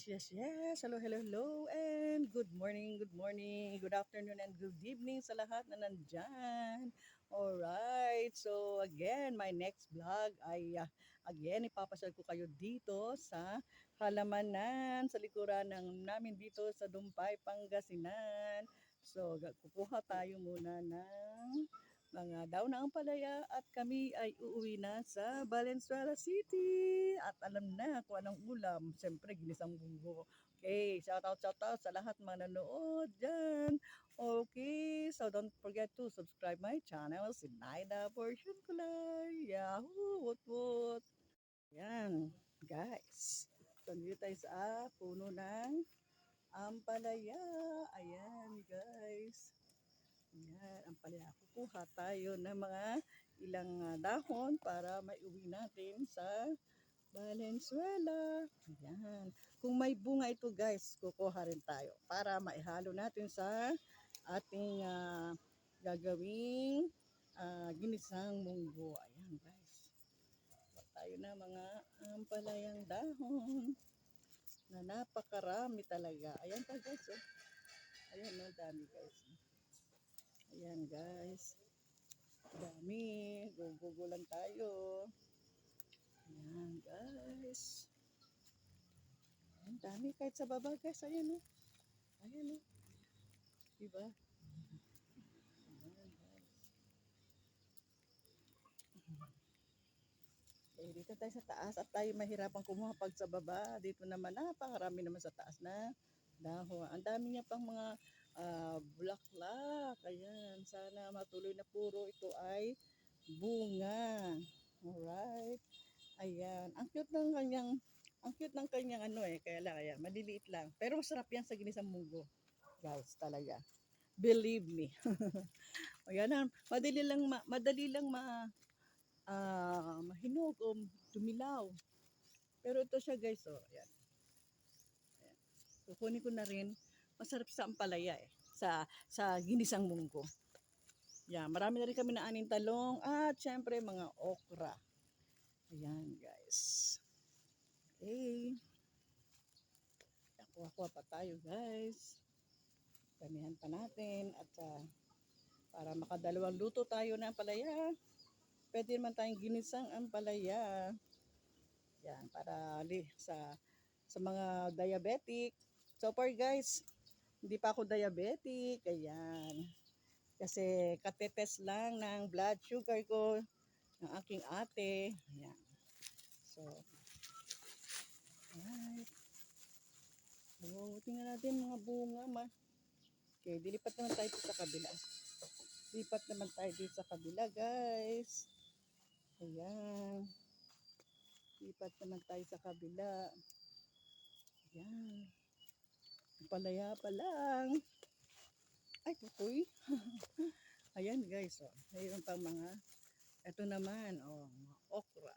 Yes, yes, yes. Hello, hello, hello. And good morning, good morning, good afternoon, and good evening sa lahat na nandyan. Alright. So, again, my next vlog ay, uh, again, ipapasyal ko kayo dito sa halamanan, sa likuran ng namin dito sa Dumpay, Pangasinan. So, kukuha tayo muna ng mga daw na ang palaya at kami ay uuwi na sa Valenzuela City. At alam na kung anong ulam. Siyempre, ginisang bunggo. Okay, shout out, shout out sa lahat mga nanood dyan. Okay, so don't forget to subscribe my channel, si Naida Portion Kulay. Yahoo, what what. Yan, guys. So, dito tayo sa puno ng ampalaya. Ayan, guys. Yan, ang palaya. Kukuha tayo ng mga ilang ah, dahon para maiuwi natin sa Valenzuela. Yan. Kung may bunga ito guys, kukuha rin tayo para maihalo natin sa ating ah, gagawing ah, ginisang munggo. Ayan guys. Kuha tayo ng mga ampalayang dahon na napakarami talaga. Ayan pa guys. Oh. Ayan, no, dami guys. Ayan guys. Dami. Gugugo tayo. Ayan guys. Ayan, dami kahit sa baba guys. Ayan o. Ayan o. Diba? Ayan guys. Eh, dito tayo sa taas at tayo mahirapan kumuha pag sa baba. Dito naman, napakarami naman sa taas na dahon. Ang dami niya pang mga ah, bulaklak. Ayan, sana matuloy na puro ito ay bunga. Alright. Ayan, ang cute ng kanyang ang cute ng kanyang ano eh, kaya lang, ayan, maliliit lang. Pero masarap yan sa ginisang munggo. Guys, talaga. Believe me. ayan na, madali lang, ma, madali lang ma, ah, mahinog o dumilaw. Pero ito siya guys, oh, ayan. ayan. Kukunin ko na rin masarap sa ampalaya eh. Sa, sa ginisang munggo. Yan, marami na rin kami na aning talong at syempre mga okra. Ayan guys. Okay. Kuha-kuha pa tayo guys. Damihan pa natin at ah, para makadalawang luto tayo ng ampalaya. Pwede naman tayong ginisang ampalaya. Yan, para li, sa sa mga diabetic. So far guys, hindi pa ako diabetic. Ayan. Kasi katetest lang ng blood sugar ko ng aking ate. Ayan. So, alright. Oh, tingnan natin mga bunga ma. Okay, dilipat naman tayo sa kabila. Lipat naman tayo dito sa kabila, guys. Ayan. Lipat naman tayo sa kabila. Ayan. Palaya pa lang. Ay, tutoy. Ayan guys, oh. Mayroon pang mga, ito naman, oh, mga okra.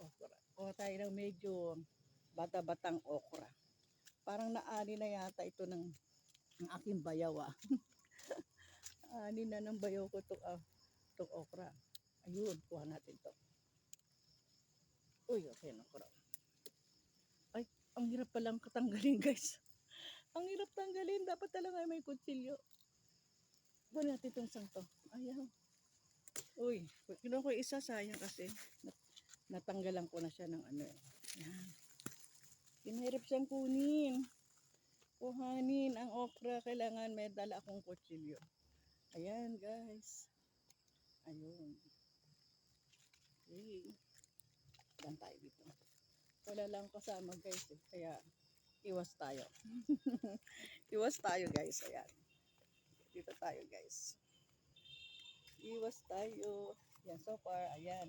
Okra. O tayo ng medyo bata-batang okra. Parang naani na yata ito ng, ng aking bayaw, ah. Ani na ng bayaw ko itong, ah, itong okra. Ayun, kuha natin to. Uy, okay na okra. Ay, ang hirap palang katanggalin guys. Ang hirap tanggalin. Dapat talaga may kutsilyo. Buwan natin itong sang to. Ayaw. Uy, kinuha ko isa sayang kasi nat natanggalan ko na siya ng ano eh. Yan. Pinahirap siyang kunin. Kuhanin ang okra. Kailangan may dala akong kutsilyo. Ayan guys. Ayun. Okay. Dan tayo dito. Wala lang kasama guys eh. Kaya iwas tayo. iwas tayo guys. Ayan. Dito tayo guys. Iwas tayo. Yan, so far, ayan.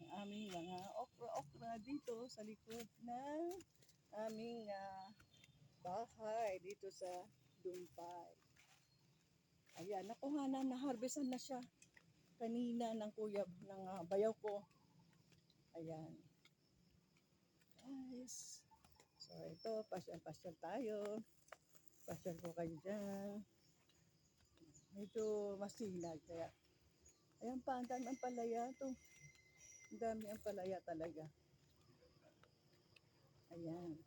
Ang aming mga okra-okra dito sa likod ng aming ah, bahay dito sa Dumpay. Ayan, nakuha na, na-harvestan na siya kanina ng kuya, ng ah, bayaw ko. Ayan. Guys. So, ito, pasyal-pasyal tayo. Pasyal ko kayo dyan. Medyo masinag. Kaya, ayan pa, ang dami ang palaya to. Ang dami ang palaya talaga. Ayan.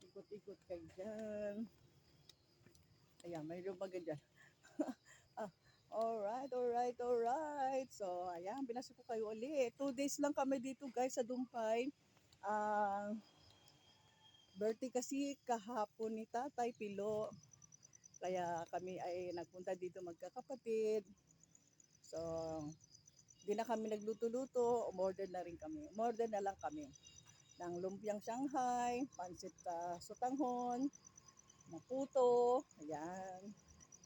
Ikot-ikot kayo dyan. Ayan, may lumaga dyan. ah, alright, alright, alright. So, ayan, binasa ko kayo ulit. Two days lang kami dito guys sa Dumpay. Ah, birthday kasi kahapon ni Tatay Pilo. Kaya kami ay nagpunta dito magkakapatid. So, di na kami nagluto-luto, umorder na rin kami. Umorder na lang kami ng lumpiang Shanghai, pansit uh, sutanghon, maputo, ayan,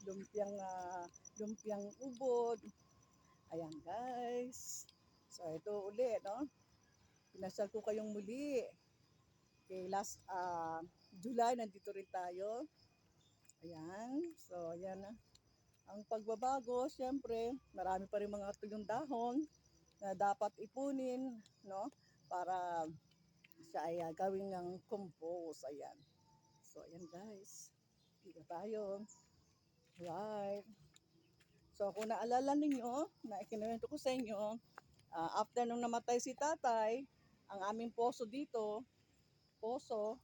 lumpiang ah, lumpiang ubod. Ayan guys. So ito uli, no? Pinasal ko kayong muli. Okay, last ah, July nandito rin tayo. Ayan. So ayan na. Ang pagbabago, syempre, marami pa rin mga tuyong dahon na dapat ipunin, no? Para siya ay ah, gawing ng compose. Ayan. So, ayan guys. Dito tayo. Right. So, kung naalala ninyo, na ikinuwento ko sa inyo, ah, after nung namatay si tatay, ang aming poso dito, poso,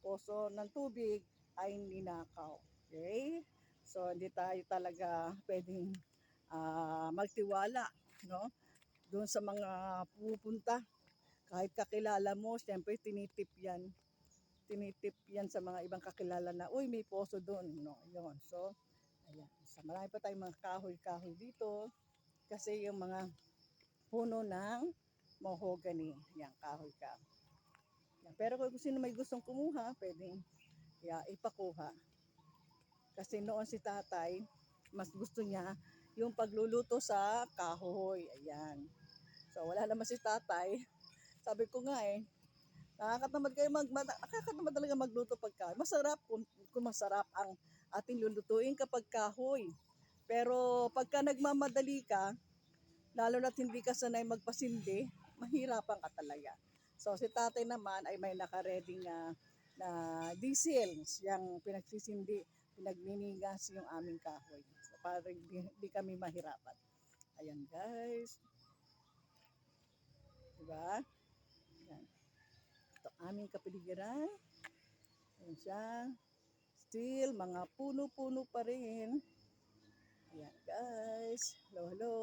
poso ng tubig, ay ninakaw. Okay? So, hindi tayo talaga pwedeng ah, magtiwala, no? Doon sa mga pupunta. Kahit kakilala mo, siyempre tinitip yan. Tinitip yan sa mga ibang kakilala na, uy, may poso doon. No, yun. So, ayan. So, marami pa tayong mga kahoy-kahoy dito. Kasi yung mga puno ng mahogany. Yan, kahoy-kahoy. Pero kung sino may gustong kumuha, pwedeng yeah, ipakuha. Kasi noon si tatay, mas gusto niya yung pagluluto sa kahoy. Ayan. So, wala naman si tatay. Sabi ko nga eh, nakakatamad kayo mag, ma- nakakatamad talaga magluto pagka. Masarap kung, kung masarap ang ating lulutuin kapag kahoy. Pero pagka nagmamadali ka, lalo na't hindi ka sanay magpasindi, mahirapan ka talaga. So si tatay naman ay may nakareding na, na diesel, yung pinagsisindi, pinagninigas yung aming kahoy. So para di, di kami mahirapan. Ayan guys. Diba? Ayan. Ito aming kapiligiran. Ayan siya. Still, mga puno-puno pa rin. Ayan guys. Hello, hello.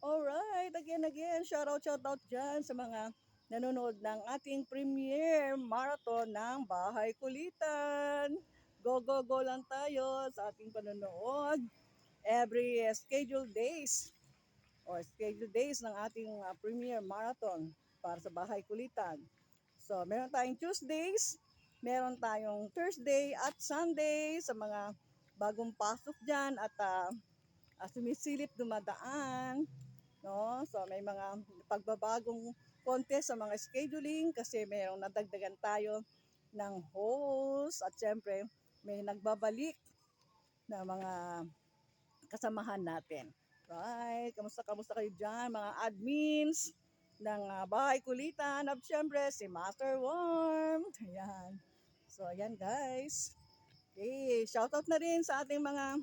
Alright, again, again, shout out, shout out dyan sa mga nanonood ng ating premiere marathon ng Bahay Kulitan. Go, go, go lang tayo sa ating panonood every scheduled days or scheduled days ng ating uh, premiere marathon para sa Bahay Kulitan. So, meron tayong Tuesdays, meron tayong Thursday at Sunday sa mga bagong pasok dyan at uh, sumisilip dumadaan. No? So may mga pagbabagong contest sa mga scheduling kasi mayroong nadagdagan tayo ng host at syempre may nagbabalik na mga kasamahan natin. Right? Kamusta kamusta kayo dyan mga admins ng uh, Bahay Kulitan at syempre si Master Worm. Ayan. So ayan guys. Okay, shoutout na rin sa ating mga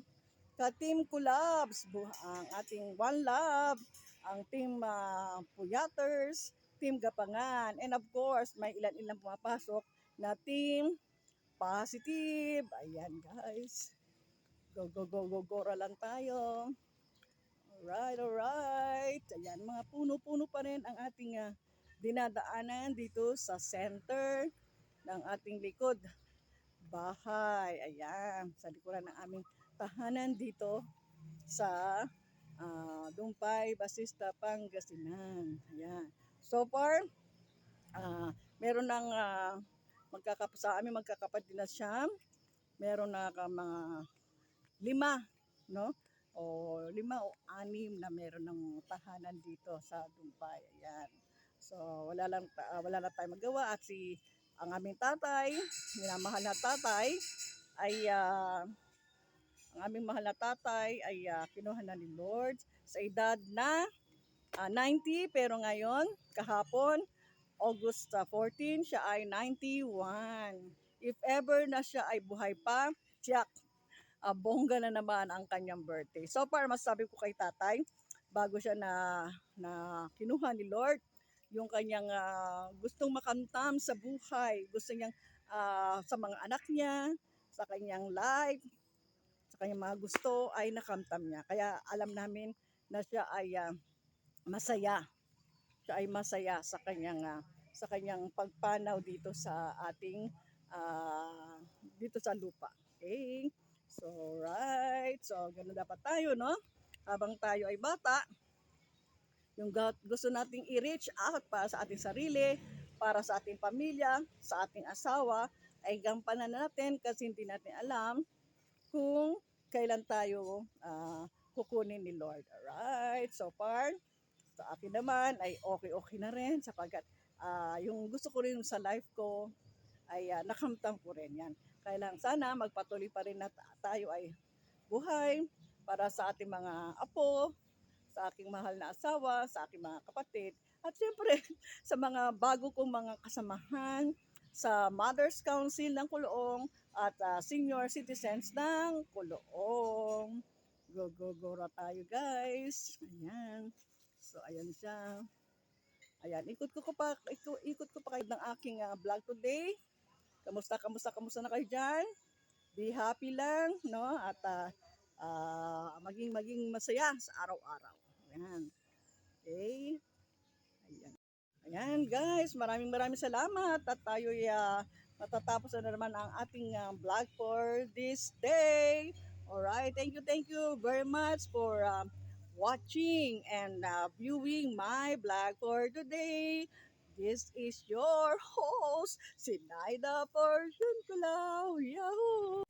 ka-team collabs, ang ating One Love, ang team uh, Puyaters, team Gapangan, and of course, may ilan-ilan pumapasok na team Positive. Ayan guys. Go, go, go, go, go lang tayo. Alright, alright. Ayan, mga puno-puno pa rin ang ating uh, dinadaanan dito sa center ng ating likod bahay. Ayan, sa likuran ng aming tahanan dito sa uh, Dumpay, Basista, Pangasinan. Ayan. So far, uh, meron ng uh, magkakap sa amin magkakapatid na siyam. Meron na ka mga lima, no? O lima o anim na meron ng tahanan dito sa Dumpay. Ayan. So wala lang uh, wala na tayong magawa at si ang aming tatay, minamahal na tatay ay uh, ang aming mahal na tatay ay uh, kinuha na ni Lord sa edad na uh, 90 pero ngayon kahapon August uh, 14 siya ay 91. If ever na siya ay buhay pa, tiyak uh, bongga na naman ang kanyang birthday. So far masabi ko kay tatay bago siya na na kinuha ni Lord yung kanyang uh, gustong makamtam sa buhay, gusto niyang ah, sa mga anak niya, sa kanyang life, sa kanyang mga gusto ay nakamtam niya. Kaya alam namin na siya ay ah, masaya. Siya ay masaya sa kanyang ah, sa kanyang pagpanaw dito sa ating ah, dito sa lupa. Okay? So, right. So, ganun dapat tayo, no? Habang tayo ay bata, yung gusto nating i-reach out para sa ating sarili, para sa ating pamilya, sa ating asawa, ay gampanan natin kasi hindi natin alam kung kailan tayo ah, kukunin ni Lord. Alright, so far, sa akin naman ay okay-okay na rin sapagkat ah, yung gusto ko rin sa life ko ay ah, nakamtam ko rin yan. Kaya lang sana magpatuloy pa rin na ta- tayo ay buhay para sa ating mga apo, sa aking mahal na asawa, sa aking mga kapatid, at siyempre sa mga bago kong mga kasamahan sa Mothers Council ng Kuloong at ah, Senior Citizens ng Kuloong. Go, go, go tayo guys. Ayan. So, ayan siya. Ayan, ikot ko, ko pa, ikot, ikot ko pa kayo ng aking ah, vlog today. Kamusta, kamusta, kamusta na kayo dyan? Be happy lang, no? At ah, ah, maging, maging masaya sa araw-araw. Ayan. Okay. Ayan. Ayan guys, maraming maraming salamat at tayo uh, matatapos na naman ang ating ah, vlog for this day. Alright, thank you, thank you very much for um, watching and uh, viewing my vlog for today. This is your host, Sinaida Portion Kulao. Yahoo!